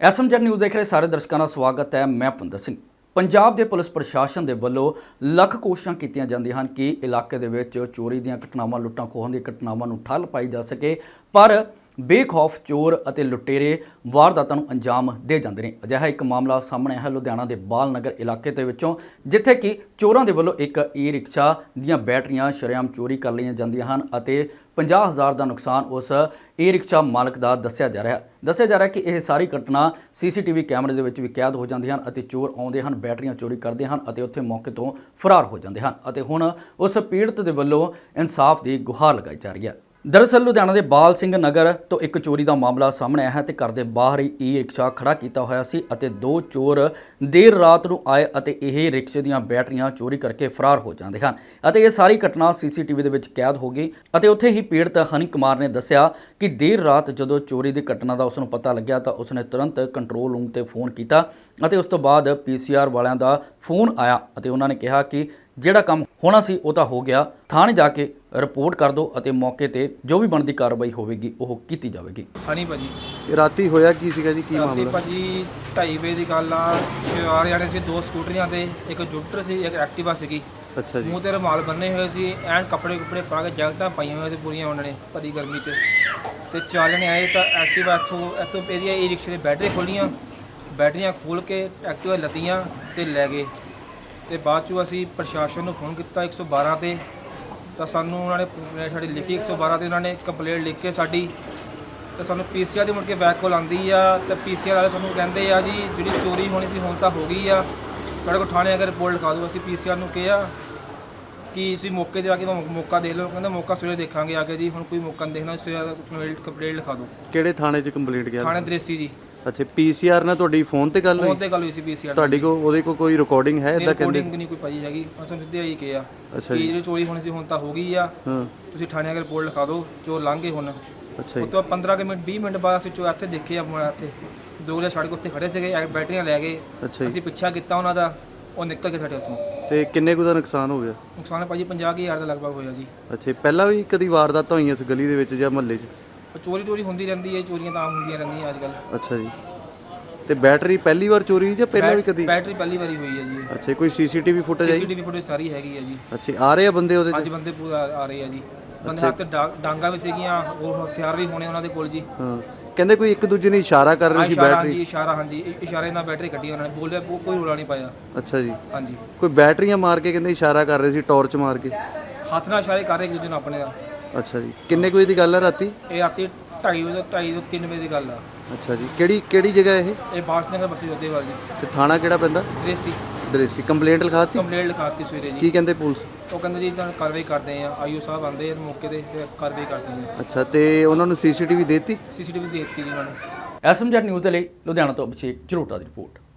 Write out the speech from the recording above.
SMZ news ਦੇਖ ਰਹੇ ਸਾਰੇ ਦਰਸ਼ਕਾਂ ਦਾ ਸਵਾਗਤ ਹੈ, ਮੈਂ ਪੁੰਦਰ ਸਿੰਘ। ਪੰਜਾਬ ਦੇ ਪੁਲਿਸ ਪ੍ਰਸ਼ਾਸਨ ਦੇ ਵੱਲੋਂ ਲੱਖ ਕੋਸ਼ਿਸ਼ਾਂ ਕੀਤੀਆਂ ਜਾਂਦੀਆਂ ਹਨ ਕਿ ਇਲਾਕੇ ਦੇ ਵਿੱਚ ਚੋਰੀ ਦੀਆਂ ਘਟਨਾਵਾਂ ਲੁੱਟਾਂ ਖੋਹਾਂ ਦੀਆਂ ਘਟਨਾਵਾਂ ਨੂੰ ਠੱਲ ਪਾਈ ਜਾ ਸਕੇ, ਪਰ ਬੇਖੌਫ ਚੋਰ ਅਤੇ ਲੁਟੇਰੇ ਵਾਰਦਾਤਾਂ ਨੂੰ ਅੰਜਾਮ ਦੇ ਜਾਂਦੇ ਨੇ। ਅਜਿਹਾ ਇੱਕ ਮਾਮਲਾ ਸਾਹਮਣੇ ਆਇਆ ਲੁਧਿਆਣਾ ਦੇ ਬਾਲ ਨਗਰ ਇਲਾਕੇ ਦੇ ਵਿੱਚੋਂ, ਜਿੱਥੇ ਕਿ ਚੋਰਾਂ ਦੇ ਵੱਲੋਂ ਇੱਕ ਈ ਰਿਕਸ਼ਾ ਦੀਆਂ ਬੈਟਰੀਆਂ ਸ਼ਰੇਆਮ ਚੋਰੀ ਕਰ ਲਈਆਂ ਜਾਂਦੀਆਂ ਹਨ ਅਤੇ 50000 ਦਾ ਨੁਕਸਾਨ ਉਸ ਈ ਰਿਕਸ਼ਾ ਮਾਲਕ ਦਾ ਦੱਸਿਆ ਜਾ ਰਿਹਾ ਹੈ। ਦੱਸਿਆ ਜਾ ਰਿਹਾ ਕਿ ਇਹ ਸਾਰੀ ਘਟਨਾ ਸੀਸੀਟੀਵੀ ਕੈਮਰੇ ਦੇ ਵਿੱਚ ਵੀ ਕੈਦ ਹੋ ਜਾਂਦੀ ਹਨ ਅਤੇ ਚੋਰ ਆਉਂਦੇ ਹਨ, ਬੈਟਰੀਆਂ ਚੋਰੀ ਕਰਦੇ ਹਨ ਅਤੇ ਉੱਥੇ ਮੌਕੇ ਤੋਂ ਫਰਾਰ ਹੋ ਜਾਂਦੇ ਹਨ ਅਤੇ ਹੁਣ ਉਸ ਪੀੜਤ ਦੇ ਵੱਲੋਂ ਇਨਸਾਫ ਦੀ ਗੁਹਾਰ ਲਗਾਈ ਜਾ ਰਹੀ ਹੈ। ਦਰਅਸਲ ਲੁਧਿਆਣਾ ਦੇ ਬਾਲ ਸਿੰਘ ਨਗਰ ਤੋਂ ਇੱਕ ਚੋਰੀ ਦਾ ਮਾਮਲਾ ਸਾਹਮਣੇ ਆਇਆ ਹੈ ਤੇ ਘਰ ਦੇ ਬਾਹਰ ਹੀ ਈ ਰਿਕਸ਼ਾ ਖੜਾ ਕੀਤਾ ਹੋਇਆ ਸੀ ਅਤੇ ਦੋ ਚੋਰ ਦੇਰ ਰਾਤ ਨੂੰ ਆਏ ਅਤੇ ਇਹ ਰਿਕਸ਼ੇ ਦੀਆਂ ਬੈਟਰੀਆਂ ਚੋਰੀ ਕਰਕੇ ਫਰਾਰ ਹੋ ਜਾਂਦੇ ਹਨ। ਅਤੇ ਇਹ ਸਾਰੀ ਘਟਨਾ ਸੀਸੀਟੀਵੀ ਦੇ ਵਿੱਚ ਕੈਦ ਹੋ ਗਈ ਅਤੇ ਉੱਥੇ ਹੀ ਪੀੜਤ ਹਨੀ ਕੁਮਾਰ ਨੇ ਦੱਸਿਆ ਕਿ ਦੇਰ ਰਾਤ ਜਦੋਂ ਚੋਰੀ ਦੀ ਘਟਨਾ ਦਾ ਉਸ ਨੂੰ ਪਤਾ ਲੱਗਿਆ ਤਾਂ ਉਸਨੇ ਤੁਰੰਤ ਕੰਟਰੋਲ ਰੂਮ ਤੇ ਫੋਨ ਕੀਤਾ ਅਤੇ ਉਸ ਤੋਂ ਬਾਅਦ ਪੀਸੀਆਰ ਵਾਲਿਆਂ ਦਾ ਫੋਨ ਆਇਆ ਅਤੇ ਉਹਨਾਂ ਨੇ ਕਿਹਾ ਕਿ ਜਿਹੜਾ ਕੰਮ ਹੋਣਾ ਸੀ ਉਹ ਤਾਂ ਹੋ ਗਿਆ। ਥਾਣੇ ਜਾ ਕੇ ਰਿਪੋਰਟ ਕਰ ਦਿਓ ਅਤੇ ਮੌਕੇ ਤੇ ਜੋ ਵੀ ਬਣਦੀ ਕਾਰਵਾਈ ਹੋਵੇਗੀ ਉਹ ਕੀਤੀ ਜਾਵੇਗੀ। ਹਨੀ ਭਾਜੀ। ਇਹ ਰਾਤੀ ਹੋਇਆ ਕੀ ਸੀਗਾ ਜੀ? ਕੀ ਰਾਤੀ ਮਾਮਲਾ? ਭਾਜੀ 2:30 ਵਜੇ ਦੀ ਗੱਲ ਆ। ਚਾਰ ਜਾਣੇ ਸੀ ਦੋ ਸਕੂਟਰੀਆਂ ਤੇ ਇੱਕ ਜੁਪਟਰ ਸੀ ਇੱਕ ਐਕਟਿਵਾ ਸੀਗੀ। ਅੱਛਾ ਜੀ। ਮੂੰਹ ਤੇ ਰੁਮਾਲ ਬੰਨੇ ਹੋਏ ਸੀ ਐਨ ਕੱਪੜੇ ਕੁਪੜੇ ਪਾ ਕੇ ਜੈਕਟਾਂ ਪਾਈਆਂ ਹੋਈਆਂ ਸੀ ਪੂਰੀਆਂ ਉਹਨਾਂ ਨੇ ਭਰੀ ਗਰਮੀ 'ਚ। ਤੇ ਚਾਰ ਜਣੇ ਆਏ ਤਾਂ ਐਕਟਿਵਾ ਇੱਥੋਂ ਇੱਥੋਂ ਇਹਦੀਆਂ ਈ ਰਿਕਸ਼ੇ ਦੀ ਬੈਟਰੀ ਖੋਲੀਆਂ ਬੈਟਰੀਆਂ ਖੋਲ ਕੇ ਐਕਟਿਵਾ ਲੱਦੀਆਂ ਤੇ ਲੈ ਗਏ। ਤੇ ਬਾਅਦ ਚੋਂ ਅਸੀਂ ਪ੍ਰਸ਼ਾਸਨ ਨੂੰ ਫੋਨ ਕੀਤਾ 112 ਤੇ। ਤਾਂ ਸਾਨੂੰ ਉਹਨਾਂ ਨੇ ਸਾਡੀ ਲਿਖੀ 112 ਤੇ ਉਹਨਾਂ ਨੇ ਕੰਪਲੇਂਟ ਲਿਖ ਕੇ ਸਾਡੀ। ਤੇ ਸਾਨੂੰ ਪੀਸੀਆਰ ਦੀ ਮੁੜ ਕੇ ਬੈਕ ਕੋਲ ਆਂਦੀ ਆ। ਤੇ ਪੀਸੀਆਰ ਵਾਲੇ ਸਾਨੂੰ ਕਹਿੰਦੇ ਆ ਜੀ ਜਿਹੜੀ ਚੋਰੀ ਹੋਣੀ ਸੀ ਹੁਣ ਤਾਂ ਹੋ ਗਈ ਆ। ਤੁਹਾਡੇ ਕੋਲ ਥਾਣੇ ਅਗਰ ਰਿਪੋਰਟ ਲਿਖਾ ਦਿਓ। ਅਸੀਂ ਪੀਸੀਆਰ ਨੂੰ ਕਿਹਾ ਕਿ ਤੁਸੀਂ ਮੌਕੇ ਤੇ ਆ ਕੇ ਮੌਕਾ ਦੇਖ ਲਓ। ਕਹਿੰਦਾ ਮੌਕਾ ਸਵੇਰੇ ਦੇਖਾਂਗੇ ਆ ਕੇ ਜੀ। ਹੁਣ ਕੋਈ ਮੌਕਾ ਨਹੀਂ ਦੇਖਣਾ ਸਵੇਰੇ ਕੰਪਲੇਂਟ ਕੰਪਲੇਂਟ ਲਿਖਾ ਦਿਓ। ਕਿਹੜੇ ਥਾਣੇ 'ਚ ਕੰਪਲੀਟ ਗਿਆ ਥਾਣੇ ਦ੍ਰੇਸੀ ਜੀ। ਅੱਛਾ ਪੀਸੀਆਰ ਨਾਲ ਤੁਹਾਡੀ ਫੋਨ ਤੇ ਗੱਲ ਫੋਨ ਹੋਈ ਤੇ ਗੱਲ ਹੋਈ ਸੀ ਪੀਸੀਆਰ ਤੁਹਾਡੀ ਕੋ ਉਹਦੇ ਕੋ ਕੋਈ ਰਿਕਾਰਡਿੰਗ ਹੈ ਇਦਾਂ ਕਹਿੰਦੇ? ਰਿਪੋਰਟਿੰਗ ਨਹੀਂ ਕੋਈ ਪਾਈ ਹੈਗੀ। ਅਸਾਂ ਸਿੱਧੇ ਆਈ ਕਿਹਾ ਅੱਛਾ ਕਿ ਜੀ। ਜਿਹੜੀ ਚੋਰੀ ਹੋਣੀ ਸੀ ਹੁਣ ਤਾਂ ਹੋ ਗਈ ਆ। ਹਾਂ। ਤੁਸੀਂ ਥਾਣੇ ਅਗਰ ਰਿਪੋਰਟ ਲਿਖਾ ਦਿਓ ਚੋਰ ਲੰਘੇ ਹੁਣ। ਅੱਛਾ ਜੀ। ਤੋਂ 15 ਕੁ ਮਿੰਟ 20 ਮਿੰਟ ਬਾਅਦ ਅਸੀਂ ਚੋ ਇੱਥੇ ਦੇਖੇ ਆਪਣਾ ਇੱਥੇ। ਦੋ ਜਿਹੜੇ ਸੜਕ ਉੱਤੇ ਖੜੇ ਸੀਗੇ ਬੈਟਰੀਆਂ ਲੈ ਗਏ। ਅੱਛਾ ਜੀ। ਅਸੀਂ ਪਿੱਛਾ ਕੀਤਾ ਉਹਨਾਂ ਦਾ ਉਹ ਨਿਕਲ ਗਏ ਸਾਡੇ ਉੱਥੋਂ। ਤੇ ਕਿੰਨੇ ਕੁ ਦਾ ਨੁਕਸਾਨ ਹੋ ਗਿਆ? ਨੁਕਸਾਨ ਭਾਜੀ 50000 ਦਾ ਲਗਭਗ ਹੋਇਆ ਜੀ। ਅੱਛਾ ਪਹਿਲਾਂ ਵੀ ਕਦੀ ਵਾਰਦਾਤਾਂ ਹੋਈਆਂ ਇਸ ਗਲੀ ਦੇ ਵਿੱਚ ਜਾਂ ਮਹੱਲੇ 'ਚ? ਉਹ ਚੋਰੀ ਚੋਰੀ ਹੁੰਦੀ ਰਹਿੰਦੀ ਹੈ ਚੋਰੀਆਂ ਤਾਂ ਆਮ ਹੁੰਦੀਆਂ ਰਹਿੰਦੀਆਂ ਅੱਜ ਕੱਲ੍ਹ। ਅੱਛਾ ਜੀ। ਤੇ ਬੈਟਰੀ ਪਹਿਲੀ ਵਾਰ ਚੋਰੀ ਹੋਈ ਜਾਂ ਪਹਿਲਾਂ ਵੀ ਕਦੀ? ਬੈਟਰੀ ਪਹਿਲੀ ਵਾਰੀ ਹੋਈ ਹੈ ਜੀ। ਅੱਛਾ ਕੋਈ ਸੀਸੀਟੀਵੀ ਫੁਟੇਜ ਆਈ? ਸੀਸੀਟੀਵੀ ਫੁਟੇਜ ਸਾਰੀ ਹੈਗੀ ਹੈ ਜੀ। ਅੱਛਾ ਆ ਰਹੇ ਆ ਬੰਦੇ ਉਹਦੇ 'ਚ ਅੱਜ ਬੰਦੇ ਪੂਰਾ ਆ ਰਹੇ ਆ ਜੀ। ਬੰਦੇ ਹੱਥ ਡਾ- ਡਾਂਗਾ ਵੀ ਸੀਗੀਆਂ ਉਹ ਹਥਿਆਰ ਵੀ ਹੋਣੇ ਉਹਨਾਂ ਦੇ ਕੋਲ ਜੀ। ਹਾਂ। ਕਹਿੰਦੇ ਕੋਈ ਇੱਕ ਦੂਜੇ ਨੇ ਇਸ਼ਾਰਾ ਕਰ ਰਹੇ ਸੀ ਇਸ਼ਾਰਾ ਬੈਟਰੀ? ਹਾਂਜੀ ਇਸ਼ਾਰਾ ਹਾਂਜੀ। ਇ- ਇਸ਼ਾਰੇ ਨਾਲ ਬੈਟਰੀ ਕੱਢੀ ਉਹਨਾਂ ਨੇ। ਬੋਲਿਆ ਕੋ- ਕੋਈ ਰੋਲਾ ਨਹੀਂ ਪਾਇਆ। ਅੱਛਾ ਜੀ। ਹਾਂਜੀ। ਕੋਈ ਬੈਟਰੀਆਂ ਮਾਰ ਕੇ ਕਹਿੰਦੇ ਇਸ਼ਾਰਾ ਕਰ ਰਹੇ ਸੀ ਟਾਰਚ ਮਾਰ ਕੇ? ਹੱਥ ਨਾਲ ਇਸ਼ਾਰੇ ਕਰ ਰਹੇ ਇੱਕ ਦੂਜੇ ਨੂੰ ਆਪਣੇ ਦਾ ਅੱਛਾ ਜੀ। ਕਿੰਨੇ ਕੁ ਵਜੇ ਦੀ ਗੱਲ ਹੈ ਰਾਤੀ? ਇਹ ਰਾਤੀ 2:30 ਵਜੇ 2:30 ਤੋਂ 3 ਵਜੇ ਦੀ ਗੱਲ ਆ। ਅੱਛਾ ਜੀ। ਕਿਹੜੀ ਕਿਹੜੀ ਜਗ੍ਹਾ ਇਹ? ਇਹ ਬਾਰਸ ਨਗਰ ਬਸੀ ਜੋਧੇਵਾਲ ਜੀ। ਤੇ ਥਾਣਾ ਕਿਹੜਾ ਪੈਂਦਾ? ਦ੍ਰੇਸੀ। ਦਰੇਸੀ। ਕੰਪਲੇਂਟ ਲਿਖਾਤੀ? ਕੰਪਲੇਂਟ ਲਿਖਾਤੀ ਸਵੇਰੇ ਜੀ। ਕੀ ਕਹਿੰਦੇ ਪੁਲਿਸ? ਉਹ ਕਹਿੰਦੇ ਜੀ ਤਾਂ ਕਾਰਵਾਈ ਕਰਦੇ ਆ। ਆਈਓ ਸਾਹਿਬ ਆਂਦੇ ਆ ਮੌਕੇ ਤੇ ਤੇ ਕਾਰਵਾਈ ਕਰਦੇ ਆ। ਅੱਛਾ ਤੇ ਉਹਨਾਂ ਨੂੰ ਸੀਸੀਟੀਵੀ ਦੇਤੀ? ਸੀਸੀਟੀਵੀ ਦੇ ਦਿੱਤੀ ਜੀ ਉਹਨਾਂ ਨੂੰ। ਐਸਐਮਜੈਡ ਨਿਊਜ਼ ਦੇ ਲਈ ਲੁਧਿਆਣਾ ਤੋਂ ਅਭਿਸ਼ੇਕ ਝਰੋਟਾ ਦੀ ਰਿਪੋਰਟ।